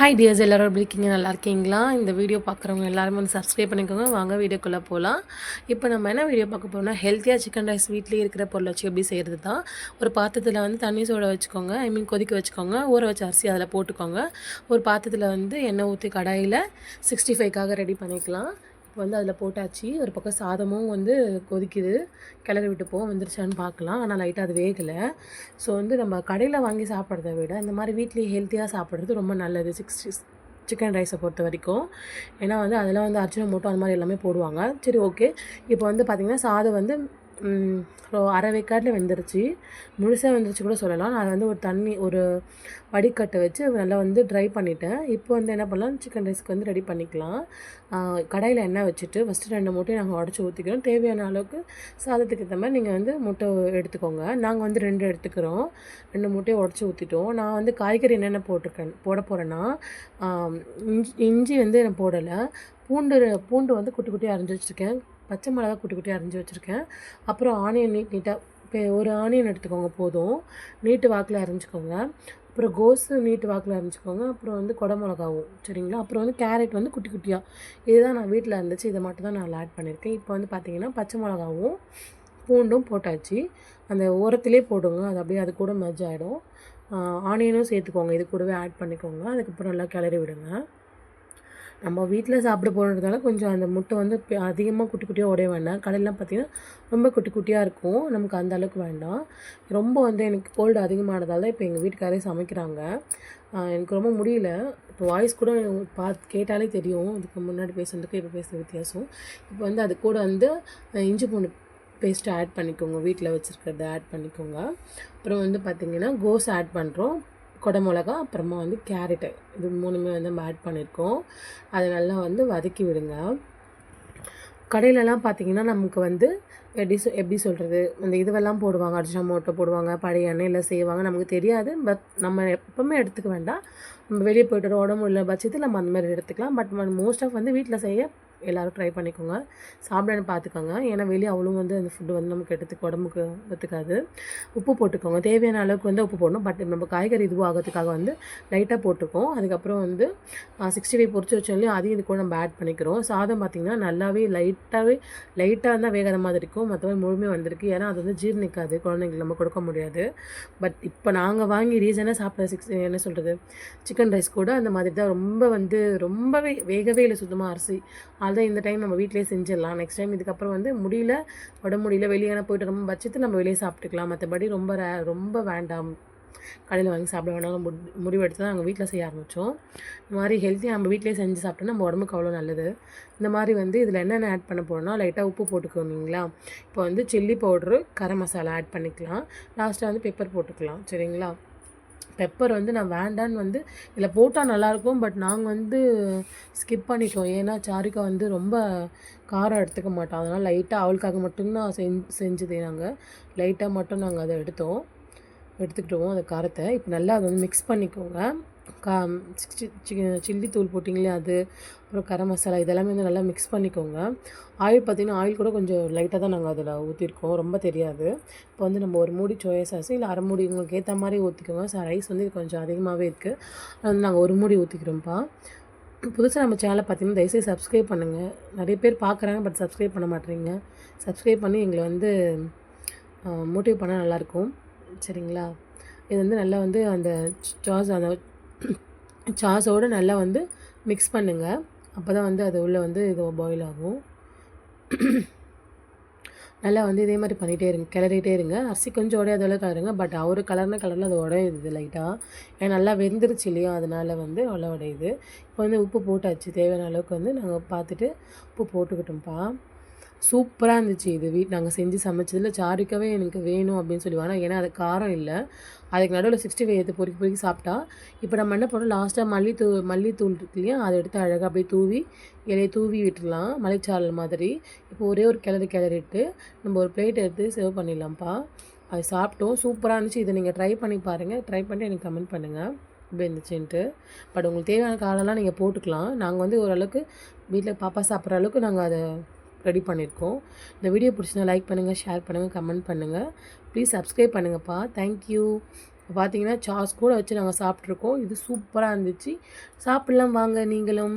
Hi tears எல்லோரும் எப்படி இருக்கீங்க? நல்லா இருக்கீங்களா? இந்த வீடியோ பார்க்குறவங்க எல்லாருமே வந்து சப்ஸ்கிரைப் பண்ணிக்கோங்க. வாங்க வீடியோக்குள்ளே போகலாம் இப்போ நம்ம என்ன வீடியோ பார்க்க போகிறோம்னா ஹெல்த்தியாக சிக்கன் ரைஸ் வீட்லேயே இருக்கிற பொருள் வச்சு எப்படி செய்கிறது தான் ஒரு பாத்திரத்தில் வந்து தண்ணி சோட வச்சுக்கோங்க. ஐ மீன் கொதிக்க வச்சுக்கோங்க. ஊற வச்ச அரிசி அதில் போட்டுக்கோங்க. ஒரு பாத்திரத்தில் வந்து எண்ணெய் ஊற்றி கடாயில் சிக்ஸ்டி ஃபைவ்க்காக ரெடி பண்ணிக்கலாம். வந்து அதில் போட்டாச்சு. ஒரு பக்கம் சாதமும் வந்து கொதிக்குது. கிளறி விட்டு போக வந்துருச்சான்னு பார்க்கலாம். ஆனால் லைட்டாக அது வேகலை. ஸோ வந்து நம்ம கடையில் வாங்கி சாப்பிட்றத விட இந்த மாதிரி வீட்லேயே ஹெல்த்தியாக சாப்பிட்றது ரொம்ப நல்லது. சிக்ஸ்டி சிக்கன் ரைஸை பொறுத்த வரைக்கும். ஏன்னா வந்து அதில் வந்து அர்ஜுன மூட்டம் அந்த மாதிரி எல்லாமே போடுவாங்க. சரி ஓகே இப்போ வந்து பார்த்திங்கன்னா சாதம் வந்து ஸோ அரை வேக்காட்டில் வெந்துருச்சு. முழுசாக வெந்துருச்சு கூட சொல்லலாம். நான் வந்து ஒரு தண்ணி ஒரு வடிகட்டை வச்சு நல்லா வந்து ட்ரை பண்ணிட்டேன். இப்போ வந்து என்ன பண்ணலாம்? சிக்கன் ரைஸ்க்கு வந்து ரெடி பண்ணிக்கலாம். கடையில் எண்ணெய் வச்சுட்டு ஃபஸ்ட்டு ரெண்டு மூட்டையும் நாங்கள் உடச்சி ஊற்றிக்கிறோம் தேவையான அளவுக்கு சாதத்துக்கு ஏற்ற மாதிரி நீங்கள் வந்து முட்டை எடுத்துக்கோங்க. நாங்கள் வந்து ரெண்டு எடுத்துக்கிறோம். ரெண்டு மூட்டையை உடச்சி ஊற்றிட்டோம் நான் வந்து காய்கறி என்னென்ன போட்டிருக்கேன் போட போகிறேன்னா இஞ்சி இஞ்சி வந்து நான் போடலை. பூண்டு பூண்டு வந்து குட்டி குட்டியாக அரைஞ்சி வச்சுருக்கேன். பச்சை மிளகா குட்டி குட்டி அரிஞ்சு வச்சுருக்கேன். அப்புறம் ஆனியன் நீட் நீட்டாக இப்போ ஒரு ஆனியன் எடுத்துக்கோங்க போதும். நீட்டு வாக்கில் அரைஞ்சிக்கோங்க. அப்புறம் கோஸு நீட்டு வாக்கில் அரைஞ்சிக்கோங்க. அப்புறம் வந்து கொடை மிளகாவும் சரிங்களா? அப்புறம் வந்து கேரட் வந்து குட்டி குட்டியாக இதுதான் நான் வீட்டில் இருந்துச்சு. இதை மட்டும் தான் நான் ஆட் பண்ணியிருக்கேன். இப்போ வந்து பார்த்திங்கன்னா பச்சை மிளகாவும் பூண்டும் போட்டாச்சு. அந்த ஓரத்துலேயே போடுங்க. அது அப்படியே அது கூட மெர்ஜ் ஆகிடும் ஆனியனும் சேர்த்துக்கோங்க. இது கூடவே ஆட் பண்ணிக்கோங்க. அதுக்கப்புறம் நல்லா கிளறி விடுங்க. நம்ம வீட்டில் சாப்பிட போகிறதுனால கொஞ்சம் அந்த முட்டை வந்து அதிகமாக குட்டி குட்டியாக உடைய வேண்டாம். கடையிலாம் பார்த்திங்கன்னா ரொம்ப குட்டி குட்டியாக இருக்கும். நமக்கு அந்த அளவுக்கு வேண்டாம். ரொம்ப வந்து எனக்கு கோல்டு அதிகமானதால் தான் இப்போ எங்கள் வீட்டுக்காரே சமைக்கிறாங்க. எனக்கு ரொம்ப முடியல. இப்போ வாய்ஸ் கூட பார்த்து கேட்டாலே தெரியும். இதுக்கு முன்னாடி பேசுகிறதுக்கு இப்போ பேசுகிற வித்தியாசம். இப்போ வந்து அது கூட வந்து இஞ்சி பூண்டு பேஸ்ட்டு ஆட் பண்ணிக்கோங்க. வீட்டில் வச்சுருக்கிறத ஆட் பண்ணிக்கோங்க. அப்புறம் வந்து பார்த்திங்கன்னா கோஸ் ஆட் பண்ணுறோம் கொடை மிளகா அப்புறமா வந்து கேரட்டு இது மூணுமே வந்து நம்ம ஆட் பண்ணியிருக்கோம் அதை நல்லா வந்து வதக்கி விடுங்க. கடையிலலாம் பார்த்திங்கன்னா நமக்கு வந்து எப்படி சொ எப்படி சொல்கிறது அந்த இதுவெல்லாம் போடுவாங்க. அர்ஜினாமோட்டோ போடுவாங்க பழைய எண்ணெயில் செய்வாங்க. நமக்கு தெரியாது. பட் நம்ம எப்போவுமே எடுத்துக்க வேண்டாம். நம்ம வெளியே போய்ட்டு உடம்பு உள்ள பட்சத்தில் நம்ம அந்த மாதிரி எடுத்துக்கலாம். பட் மோஸ்ட் ஆஃப் வந்து வீட்டில் செய்ய எல்லோரும் ட்ரை பண்ணிக்கோங்க. சாப்பிடன்னு பார்த்துக்கோங்க ஏன்னா வெளியே அவ்வளோ வந்து அந்த ஃபுட்டு வந்து நமக்கு எடுத்துக்க உடம்புக்கு ஒத்துக்காது. உப்பு போட்டுக்கோங்க. தேவையான அளவுக்கு வந்து உப்பு போடணும். பட் நம்ம காய்கறி இதுவாகிறதுக்காக வந்து லைட்டாக போட்டுக்கோம் அதுக்கப்புறம் வந்து சிக்ஸ்டி ஃபைவ் பொறிச்சு வச்சாலையும் அதையும் இது கூட நம்ம ஆட் பண்ணிக்கிறோம். சாதம் பார்த்திங்கன்னா நல்லாவே லைட்டாகவே லைட்டாக இருந்தால் வேகாத மாதிரி இருக்கும். மற்றபடி முழுமையாக வந்திருக்கு. ஏன்னா அது வந்து ஜீர்ணிக்காது. குழந்தைங்களுக்கு நம்ம கொடுக்க முடியாது. பட் இப்போ நாங்கள் வாங்கி ரீசனாக சாப்பிட்ற சிக்ஸ் என்ன சொல்கிறது சிக்கன் ரைஸ் கூட அந்த மாதிரி தான். ரொம்ப வந்து ரொம்பவே வேகவே இல்லை. சுத்தமாக அரிசி அதுதான் இந்த டைம் நம்ம வீட்டிலே செஞ்சிடலாம். நெக்ஸ்ட் டைம் இதுக்கப்புறம் வந்து முடியல உடம்பு முடியல வெளியே போயிட்டு ரொம்ப பட்சத்து நம்ம வெளியே சாப்பிட்டுக்கலாம். மற்றபடி ரொம்ப ரே ரொம்ப வேண்டாம். கடையில் வாங்கி சாப்பிட வேண்டாம் முடி முடிவெடுத்து தான் நாங்கள் வீட்டில் செய்ய ஆரம்பித்தோம் இந்த மாதிரி ஹெல்த்தியாக நம்ம வீட்டிலே செஞ்சு சாப்பிட்டோன்னா நம்ம உடம்புக்கு அவ்வளோ நல்லது. இந்த மாதிரி வந்து இதில் என்னென்ன ஆட் பண்ண போகிறோம்னா லைட்டாக உப்பு போட்டுக்கோங்களா இப்போ வந்து chilli powder garam masala add பண்ணிக்கலாம். லாஸ்ட்டாக வந்து பெப்பர் போட்டுக்கலாம். சரிங்களா? பெப்பர் வந்து நான் வேண்டான்னு வந்து இதில் போட்டால் நல்லாயிருக்கும் பட் நாங்கள் வந்து ஸ்கிப் பண்ணிட்டோம். ஏன்னா சாரிக்கா வந்து ரொம்ப காரம் எடுத்துக்க மாட்டோம் அதனால் லைட்டாக அவளுக்காக மட்டும்தான் செஞ் செஞ்சதே நாங்கள் லைட்டாக மட்டும் நாங்கள் அதை எடுத்தோம். எடுத்துக்கிட்டோம் அந்த காரத்தை. இப்போ நல்லா அதை வந்து மிக்ஸ் பண்ணிக்கோங்க. கா சில்லி தூள் போட்டிங்களே அது அப்புறம் கரம் மசாலா இதெல்லாமே வந்து நல்லா மிக்ஸ் பண்ணிக்கோங்க. ஆயில் பார்த்திங்கன்னா ஆயில் கூட கொஞ்சம் லைட்டாக தான் நாங்கள் அதில் ஊற்றிருக்கோம் ரொம்ப தெரியாது. இப்போ வந்து நம்ம ஒரு மூடி சோயா சாஸ் இல்லை அரை மூடி உங்களுக்கு ஏற்ற மாதிரி ஊற்றிக்கோங்க சார் ரைஸ் வந்து கொஞ்சம் அதிகமாகவே இருக்குது அது வந்து நாங்கள் ஒரு மூடி ஊற்றிக்கிறோம்ப்பா புதுசாக நம்ம சேனலை பார்த்தீங்கன்னா தயவுசெய்து சப்ஸ்கிரைப் பண்ணுங்கள் நிறைய பேர் பார்க்குறாங்க பட் சப்ஸ்கிரைப் பண்ண மாட்டேறீங்க. சப்ஸ்கிரைப் பண்ணி எங்களை வந்து மோட்டிவ் பண்ணால் நல்லாயிருக்கும் சரிங்களா? இது வந்து நல்லா வந்து அந்த சாஸ் அந்த சாஸோடு நல்லா வந்து மிக்ஸ் பண்ணுங்கள் அப்போ தான் வந்து அது உள்ளே வந்து இது பாயில் ஆகும். நல்லா வந்து இதே மாதிரி பண்ணிகிட்டே இருங்க. கிளறிட்டே இருங்க. அரிசி கொஞ்சம் உடையாத அளவுக்கு பட் அவர் கலர்ன கலரில் அது உடையுது லைட்டாக ஏன்னா நல்லா வெந்துருச்சு இல்லையா? அதனால் வந்து நல்லா உடையுது. இப்போ வந்து உப்பு போட்டாச்சு. தேவையான அளவுக்கு வந்து நாங்கள் பார்த்துட்டு உப்பு போட்டுக்கிட்டோம்ப்பா. சூப்பராக இருந்துச்சு. இது வீட் நாங்கள் செஞ்சு சமைச்சதில் சாரிக்கவே எனக்கு வேணும் அப்படின்னு சொல்லுவாங்க ஆனால் ஏன்னா அது காரம் இல்லை. அதுக்கு நடுவில் சிக்ஸ்டி ஃபைவ் எடுத்து பொறுக்கி பொறுக்கி சாப்பிட்டா இப்போ நம்ம என்ன பண்ணோம் லாஸ்ட்டாக மல்லித்தூ மல்லித்தூள் இருக்கு இல்லையா? அதை எடுத்து அழகாக அப்படியே தூவி இலையை தூவி விட்டுடலாம். மலைச்சாரல் மாதிரி. இப்போ ஒரே ஒரு கிளறி கிளறிட்டு நம்ம ஒரு பிளேட் எடுத்து சர்வ் பண்ணிடலாம்ப்பா. அது சாப்பிட்டோம். சூப்பராக இருந்துச்சு. இதை நீங்கள் ட்ரை பண்ணி பாருங்கள் ட்ரை பண்ணிட்டு எனக்கு கமெண்ட் பண்ணுங்கள் இப்படி இருந்துச்சுன்ட்டு. பட் உங்களுக்கு தேவையான காலம்லாம் நீங்கள் போட்டுக்கலாம். நாங்கள் வந்து ஓரளவுக்கு வீட்டில் பாப்பா சாப்பிட்ற அளவுக்கு நாங்கள் அதை ரெடி பண்ணியிருக்கோம். இந்த வீடியோ பிடிச்சினா லைக் பண்ணுங்கள் ஷேர் பண்ணுங்கள் கமெண்ட் பண்ணுங்கள் ப்ளீஸ் சப்ஸ்கிரைப் பண்ணுங்கப்பா. தேங்க்யூ பார்த்தீங்கன்னா சாஸ் கூட வச்சு நாங்கள் சாப்பிட்ருக்கோம் இது சூப்பராக இருந்துச்சு. சாப்பிட்லாம் வாங்க நீங்களும்.